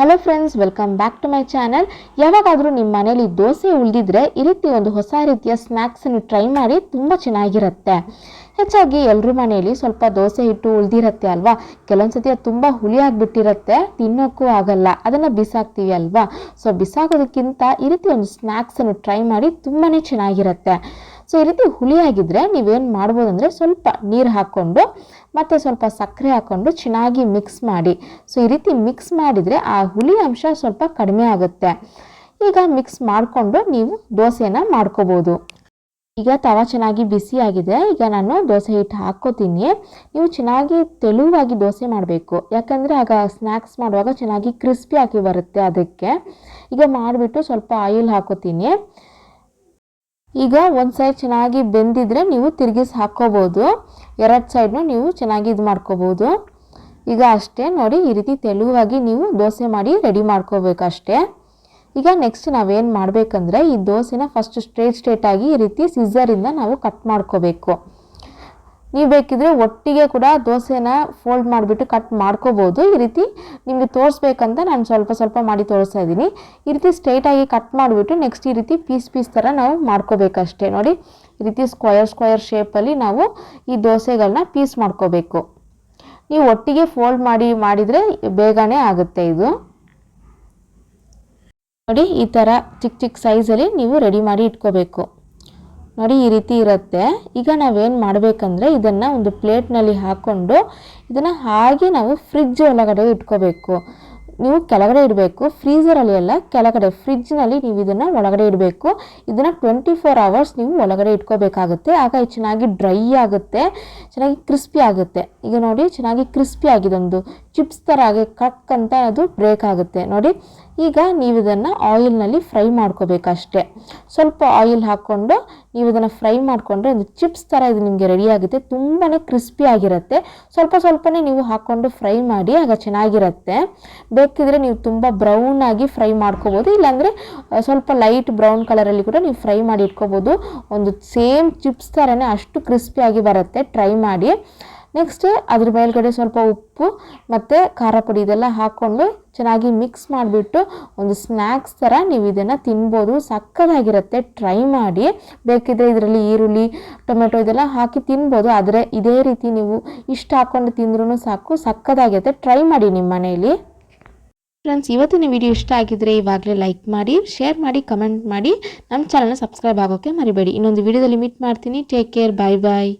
Hello friends welcome back to my channel ಯಾವಾಗಾದರೂ ನಿಮ್ಮ ಮನೇಲಿ ದೋಸೆ ಉಳಿದಿದ್ರೆ ಈ ರೀತಿ ಒಂದು ಹೊಸ ರೀತಿಯ ಸ್ನ್ಯಾಕ್ಸನ್ನು ಟ್ರೈ ಮಾಡಿ ತುಂಬ ಚೆನ್ನಾಗಿರುತ್ತೆ. ಹೆಚ್ಚಾಗಿ ಎಲ್ಲರೂ ಮನೆಯಲ್ಲಿ ಸ್ವಲ್ಪ ದೋಸೆ ಹಿಟ್ಟು ಉಳಿದಿರುತ್ತೆ ಅಲ್ವಾ? ಕೆಲವೊಂದು ಸತಿ ಅದು ತುಂಬ ಹುಳಿ ಆಗಿಬಿಟ್ಟಿರುತ್ತೆ, ತಿನ್ನೋಕ್ಕೂ ಆಗಲ್ಲ, ಅದನ್ನು ಬಿಸಾಕ್ತೀವಿ ಅಲ್ವಾ? ಸೊ ಬಿಸಾಕೋದಕ್ಕಿಂತ ಈ ರೀತಿ ಒಂದು ಸ್ನ್ಯಾಕ್ಸನ್ನು ಟ್ರೈ ಮಾಡಿ ತುಂಬಾ ಚೆನ್ನಾಗಿರುತ್ತೆ. ಸೊ ಈ ರೀತಿ ಹುಳಿಯಾಗಿದ್ದರೆ ನೀವೇನು ಮಾಡ್ಬೋದು ಅಂದರೆ ಸ್ವಲ್ಪ ನೀರು ಹಾಕ್ಕೊಂಡು ಮತ್ತು ಸ್ವಲ್ಪ ಸಕ್ಕರೆ ಹಾಕ್ಕೊಂಡು ಚೆನ್ನಾಗಿ ಮಿಕ್ಸ್ ಮಾಡಿ. ಸೊ ಈ ರೀತಿ ಮಿಕ್ಸ್ ಮಾಡಿದರೆ ಆ ಹುಳಿ ಅಂಶ ಸ್ವಲ್ಪ ಕಡಿಮೆ ಆಗುತ್ತೆ. ಈಗ ಮಿಕ್ಸ್ ಮಾಡಿಕೊಂಡು ನೀವು ದೋಸೆನ ಮಾಡ್ಕೋಬೋದು. ಈಗ ತವ ಚೆನ್ನಾಗಿ ಬಿಸಿಯಾಗಿದೆ ಈಗ ನಾನು ದೋಸೆ ಹಿಟ್ಟು ಹಾಕ್ಕೋತೀನಿ. ನೀವು ಚೆನ್ನಾಗಿ ತೆಳುವಾಗಿ ದೋಸೆ ಮಾಡಬೇಕು. ಯಾಕಂದರೆ ಆಗ ಸ್ನ್ಯಾಕ್ಸ್ ಮಾಡುವಾಗ ಚೆನ್ನಾಗಿ ಕ್ರಿಸ್ಪಿ ಆಗಿ ಬರುತ್ತೆ ಅದಕ್ಕೆ. ಈಗ ಮಾಡಿಬಿಟ್ಟು ಸ್ವಲ್ಪ ಆಯಿಲ್ ಹಾಕೋತೀನಿ ಈಗ ಒಂದು ಸೈಡ್ ಚೆನ್ನಾಗಿ ಬೆಂದಿದ್ರೆ ನೀವು ತಿರುಗಿಸಿ ಹಾಕ್ಕೋಬೋದು ಎರಡು ಸೈಡ್ನು ನೀವು ಚೆನ್ನಾಗಿ ಇದು ಮಾಡ್ಕೋಬೋದು. ಈಗ ಅಷ್ಟೇ ನೋಡಿ, ಈ ರೀತಿ ತೆಳುವಾಗಿ ನೀವು ದೋಸೆ ಮಾಡಿ ರೆಡಿ ಮಾಡ್ಕೋಬೇಕು ಅಷ್ಟೇ. ಈಗ ನೆಕ್ಸ್ಟ್ ನಾವೇನು ಮಾಡಬೇಕಂದ್ರೆ, ಈ ದೋಸೆನ ಫಸ್ಟ್ ಸ್ಟ್ರೇಟ್ ಸ್ಟ್ರೇಟಾಗಿ ಈ ರೀತಿ ಸಿಝರಿಂದ ನಾವು ಕಟ್ ಮಾಡ್ಕೋಬೇಕು. ನೀವು ಬೇಕಿದ್ರೆ ಒಟ್ಟಿಗೆ ಕೂಡ ದೋಸೆನ ಫೋಲ್ಡ್ ಮಾಡಿಬಿಟ್ಟು ಕಟ್ ಮಾಡ್ಕೋಬೋದು. ಈ ರೀತಿ ನಿಮಗೆ ತೋರಿಸ್ಬೇಕಂತ ನಾನು ಸ್ವಲ್ಪ ಸ್ವಲ್ಪ ಮಾಡಿ ತೋರಿಸ್ತಾ ಇದ್ದೀನಿ. ಈ ರೀತಿ ಸ್ಟ್ರೈಟಾಗಿ ಕಟ್ ಮಾಡಿಬಿಟ್ಟು ನೆಕ್ಸ್ಟ್ ಈ ರೀತಿ ಪೀಸ್ ಪೀಸ್ ಥರ ನಾವು ಮಾಡ್ಕೋಬೇಕಷ್ಟೇ. ನೋಡಿ, ಈ ರೀತಿ ಸ್ಕ್ವಯರ್ ಸ್ಕ್ವಯರ್ ಶೇಪಲ್ಲಿ ನಾವು ಈ ದೋಸೆಗಳನ್ನ ಪೀಸ್ ಮಾಡ್ಕೋಬೇಕು. ನೀವು ಒಟ್ಟಿಗೆ ಫೋಲ್ಡ್ ಮಾಡಿ, ಮಾಡಿದರೆ ಬೇಗನೆ ಆಗುತ್ತೆ ಇದು. ನೋಡಿ, ಈ ಥರ ಚಿಕ್ಕ ಚಿಕ್ಕ ಸೈಜಲ್ಲಿ ನೀವು ರೆಡಿ ಮಾಡಿ ಇಟ್ಕೋಬೇಕು. ನೋಡಿ ಈ ರೀತಿ ಇರುತ್ತೆ. ಈಗ ನಾವೇನು ಮಾಡಬೇಕಂದ್ರೆ ಇದನ್ನು ಒಂದು ಪ್ಲೇಟ್ನಲ್ಲಿ ಹಾಕ್ಕೊಂಡು ಇದನ್ನು ಹಾಗೆ ನಾವು ಫ್ರಿಜ್ ಒಳಗಡೆ ಇಟ್ಕೋಬೇಕು. ನೀವು ಕೆಳಗಡೆ ಇಡಬೇಕು ಫ್ರೀಸರಲ್ಲಿ ಎಲ್ಲ ಕೆಳಗಡೆ ಫ್ರಿಜ್ನಲ್ಲಿ ನೀವು ಇದನ್ನು ಒಳಗಡೆ ಇಡಬೇಕು. ಇದನ್ನು ಟ್ವೆಂಟಿ ಫೋರ್ ಅವರ್ಸ್ ನೀವು ಒಳಗಡೆ ಇಟ್ಕೋಬೇಕಾಗುತ್ತೆ. ಆಗ ಚೆನ್ನಾಗಿ ಡ್ರೈ ಆಗುತ್ತೆ, ಚೆನ್ನಾಗಿ ಕ್ರಿಸ್ಪಿ ಆಗುತ್ತೆ. ಈಗ ನೋಡಿ, ಚೆನ್ನಾಗಿ ಕ್ರಿಸ್ಪಿ ಆಗಿದೆ ಒಂದು ಚಿಪ್ಸ್ ಥರ ಆಗಿ ಕಕ್ ಅಂತ ಅದು ಬ್ರೇಕ್ ಆಗುತ್ತೆ. ನೋಡಿ ಈಗ ನೀವು ಇದನ್ನು ಆಯಿಲ್ನಲ್ಲಿ ಫ್ರೈ ಮಾಡ್ಕೋಬೇಕಷ್ಟೇ. ಸ್ವಲ್ಪ ಆಯಿಲ್ ಹಾಕ್ಕೊಂಡು ನೀವು ಇದನ್ನು ಫ್ರೈ ಮಾಡಿಕೊಂಡ್ರೆ ಒಂದು ಚಿಪ್ಸ್ ಥರ ಇದು ನಿಮಗೆ ರೆಡಿ ಆಗುತ್ತೆ. ತುಂಬಾ ಕ್ರಿಸ್ಪಿ ಆಗಿರುತ್ತೆ. ಸ್ವಲ್ಪ ಸ್ವಲ್ಪನೇ ನೀವು ಹಾಕ್ಕೊಂಡು ಫ್ರೈ ಮಾಡಿ ಆಗ ಚೆನ್ನಾಗಿರುತ್ತೆ. ಬೇಕಿದ್ರೆ ನೀವು ತುಂಬ ಬ್ರೌನ್ ಆಗಿ ಫ್ರೈ ಮಾಡ್ಕೋಬೋದು. ಇಲ್ಲಾಂದರೆ ಸ್ವಲ್ಪ ಲೈಟ್ ಬ್ರೌನ್ ಕಲರಲ್ಲಿ ಕೂಡ ನೀವು ಫ್ರೈ ಮಾಡಿ ಇಟ್ಕೋಬೋದು. ಒಂದು ಸೇಮ್ ಚಿಪ್ಸ್ ಥರನೇ ಅಷ್ಟು ಕ್ರಿಸ್ಪಿಯಾಗಿ ಬರುತ್ತೆ. ಟ್ರೈ ಮಾಡಿ. ನೆಕ್ಸ್ಟ್ ಅದ್ರ ಮೇಲ್ಗಡೆ ಸ್ವಲ್ಪ ಉಪ್ಪು, ಮತ್ತು ಖಾರ ಪುಡಿ ಇದೆಲ್ಲ ಹಾಕ್ಕೊಂಡು ಚೆನ್ನಾಗಿ ಮಿಕ್ಸ್ ಮಾಡಿಬಿಟ್ಟು ಒಂದು ಸ್ನ್ಯಾಕ್ಸ್ ಥರ ನೀವು ಇದನ್ನು ತಿನ್ಬೋದು. ಸಕ್ಕದಾಗಿರುತ್ತೆ. ಟ್ರೈ ಮಾಡಿ. ಬೇಕಿದ್ರೆ ಇದರಲ್ಲಿ ಈರುಳ್ಳಿ, ಟೊಮೆಟೊ ಇದೆಲ್ಲ ಹಾಕಿ ತಿನ್ಬೋದು. ಆದರೆ ಇದೇ ರೀತಿ ನೀವು ಇಷ್ಟು ಹಾಕ್ಕೊಂಡು ತಿಂದ್ರೂ ಸಾಕು. ಸಕ್ಕದಾಗಿರುತ್ತೆ. ಟ್ರೈ ಮಾಡಿ ನಿಮ್ಮ ಮನೆಯಲ್ಲಿ ಫ್ರೆಂಡ್ಸ್ ಇವತ್ತಿನ ವಿಡಿಯೋ ಇಷ್ಟ ಆಗಿದ್ರೆ ಇವಾಗಲೇ ಲೈಕ್ ಮಾಡಿ ಶೇರ್ ಮಾಡಿ ಕಮೆಂಟ್ ಮಾಡಿ. ನಮ್ಮ ಚಾನಲ್ನ ಸಬ್ಸ್ಕ್ರೈಬ್ ಆಗೋಕ್ಕೆ ಮರಿಬೇಡಿ. ಇನ್ನೊಂದು ವಿಡಿಯೋದಲ್ಲಿ ಮೀಟ್ ಮಾಡ್ತೀನಿ. ಟೇಕ್ ಕೇರ್ ಬಾಯ್ ಬಾಯ್